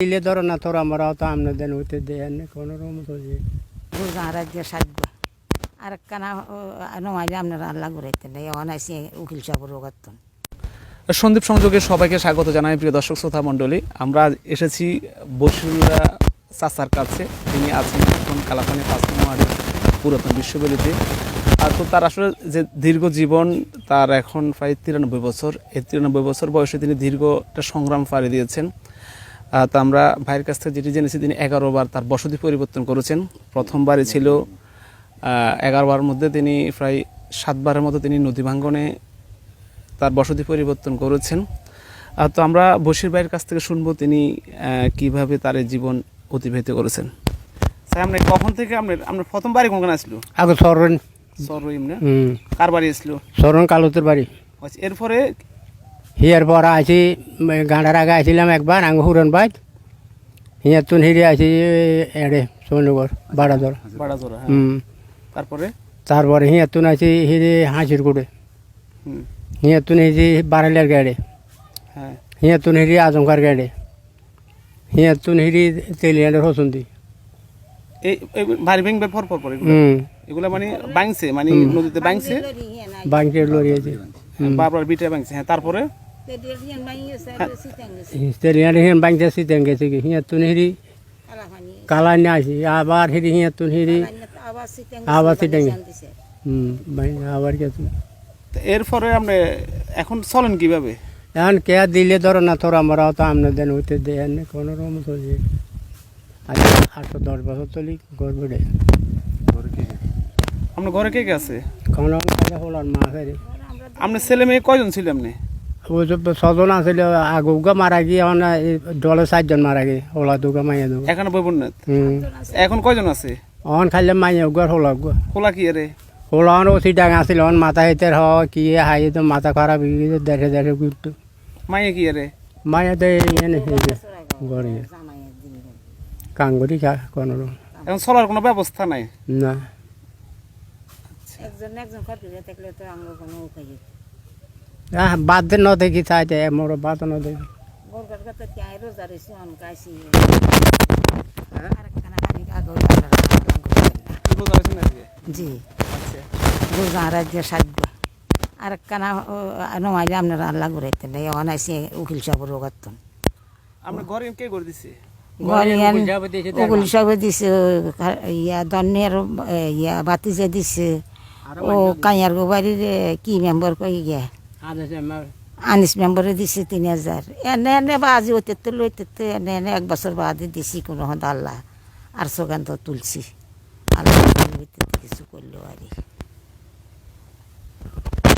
দিলে ধরো না তোর আমরা তো আমনে দেন হইতে দেন কোনো রকম তো যে গুরগাঁ রাজ্য সাজব। আর কানা নমাইলে আপনারা আল্লাহ ঘুরাইতেন এখন আসি উকিল সাহেবের করতেন সন্দীপ সংযোগে সবাইকে স্বাগত জানাই প্রিয় দর্শক শ্রোতা মণ্ডলী। আমরা এসেছি বসুরা চাচার কাছে। তিনি আছেন এখন কালাপানি পাঁচ নম্বরের পুরাতন বিশ্ববিদ্যালয়তে। আর তো তার আসলে যে দীর্ঘ জীবন তার এখন প্রায় তিরানব্বই বছর। এই তিরানব্বই বছর বয়সে তিনি দীর্ঘ একটা সংগ্রাম পাড়ি দিয়েছেন। তো আমরা ভাইয়ের কাছ থেকে যেটি জেনেছি তিনি এগারো বার তার বসতি পরিবর্তন করেছেন। প্রথমবারই ছিল এগারো বার মধ্যে তিনি প্রায় সাতবারের মতো তিনি নদী ভাঙ্গনে তার বসতি পরিবর্তন করেছেন। তো আমরা বসির ভাইয়ের কাছ থেকে শুনব তিনি কীভাবে তার জীবন অতিবাহিত করেছেন। স্যার আপনি কখন থেকে আপনার আপনার প্রথম বাড়ি কোনখানে আসলো? আগে সরণ। না? কার বাড়ি আসলো? সরণ কালুতের বাড়ি। আচ্ছা, এরপরে হিয়ার পর আছি গাঁডার আগে আসছিলাম একবার আঙ্গ হুরন বাইক হিয়ার তুন হিরে আছি এড়ে সোনগর বাড়াদর বাড়াজোড়া হ্যাঁ। হুম। তারপরে? তারপরে হিয়ার তুন আছি হিরে কুড়ে হুম। হিয়ার তুন হিজি বারালিয়ার গাড়ি। হ্যাঁ। হিয়ার তুন হিরি আজমকার গাড়ি। হিয়ার তুন হিরি তেলিয়ানের হসুন্দি। এই এই ভেঙবে পর পর পর এগুলো? মানে বাংছে মানে নদীতে বাংছে? বাংকের লড়িয়েছে বারবার বিটে বাংছে হ্যাঁ তারপরে? তেলিয়ান হিয়ান বাংতে সিতেন গেছে কি হিয়ার তুন হিরি কালা নিয়ে আসি আবার হিরি হিয়ার তুন হিরি আবার সিটেন হুম আবার গেছে এরপরে আপনি এখন চলেন কীভাবে? এখন কে দিলে ধরো না তোর আমরা তো আমনে দেন হইতে দেন কোনো রকম আজ আটশো দশ বছর চলি করব রে আপনার ঘরে কে কে আছে? কোনো হলার মা ফেরি আপনার ছেলে মেয়ে কয়জন ছিল আপনি? ছজন আসলে আগুগা মারা গিয়ে এখন দলে চারজন মারা গিয়ে হলা দুগা মাইয়া দুগা হুম। এখন কয়জন আছে? অন খাইলে মাইয়া উগার হলা উগা খোলা কি রে হলা অন ওসি ডাঙা আসছিল অন মাথা হেতে হ কি হাই তো মাথা খারাপ হয়ে গেছে দেড়ে দেড়ে ঘুরতো। মাইয়ে কি রে মাইয়া তো এনে হয়েছে গড়ে কাঙ্গুরি খা কোনো এখন চলার কোনো ব্যবস্থা নাই? না। একজন একজন খরচে থাকলে তো আমরা কোনো উপায় বাদ ন দেখি চাইতে মোর বাদ ন দেখি গরগার কথা চাই রোজা আগে রোজা আছেন আজকে জি। আচ্ছা। গুরগাঁ রাজ্য সাজব। আর কানা নমাইলে আপনারা আল্লাহ ঘুরাইতেন এখন আসি উকিল সাহেবের করতেন আপনার ঘরে কে করে দিছে? উকিল সাহেবে সাহেবে ইয়া দন্নের ইয়া বাতিজে দিছে ও কাইয়ার গোবারির কি মেম্বার কই গিয়া? আনিস মেম্বারে দিছে তিন হাজার। এনে এনে বাজি হতে তো লইতে এনে এনে এক বছর বাদে দিছি কোনো হদ আল্লাহ। আর সোগান তুলছি। আল্লাহ কিছু করল আর।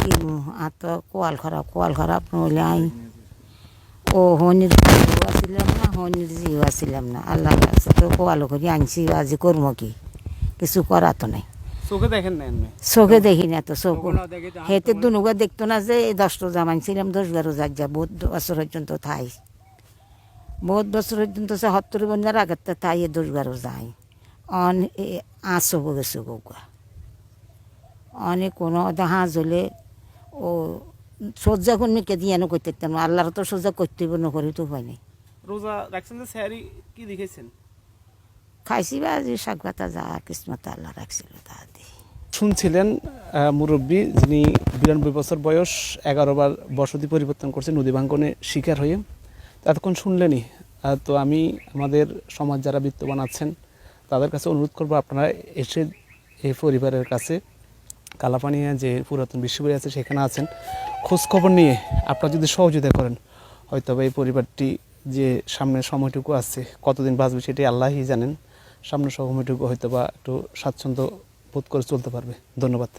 কিনু আর তো কোয়াল খারাপ কোয়াল খারাপ নইলে আই। ও হনির জিও আসিলাম না, হনির জিও আসিলাম না। আল্লাহ কাছে তো কোয়ালো করে আনছি আজি করব কি? কিছু করা নাই। চোখে দেখেন না এমনি চোখে দেখি না তো চোখ। হেতে দুনুগা দেখতো না যে দশ রোজা মানছিলাম দশ বারো যাক যা বহুত বছর পর্যন্ত থাই। বহুত বছর পর্যন্ত সে সত্তর বন্যার আগের তো থাই এ দশ বারো যাই অন আঁচো গেছে গৌকা অনেক কোনো হাঁস হলে ও সজ্জা কোন মেকে দিয়ে নো। করতে। আল্লাহর তো সজ্জা করতে হবে না করি তো হয় নাই। রোজা রাখছেন যে স্যারি কি দেখেছেন খাইছি যে শাক যা, কিসমত আল্লাহ রাখছিল তা শুনছিলেন মুরব্বী যিনি বিরানব্বই বছর বয়স, এগারো বার বসতি পরিবর্তন করছে নদী ভাঙ্গনে শিকার হয়ে। এতক্ষণ শুনলেনই। তো আমি, আমাদের সমাজ যারা বিত্তবান আছেন, তাদের কাছে অনুরোধ করব আপনারা এসে এই পরিবারের কাছে কালাপানিয়া যে পুরাতন বিশ্ববিদ্যালয় আছে, সেখানে আছেন। খোঁজখবর নিয়ে আপনারা যদি সহযোগিতা করেন হয়তো এই পরিবারটি যে সামনের সময়টুকু আছে, কতদিন বাঁচবে সেটি আল্লাহই জানেন। সামনের সময়টুকু হয়তো বা একটু স্বাচ্ছন্দ্য বোধ করে চলতে পারবে। ধন্যবাদ।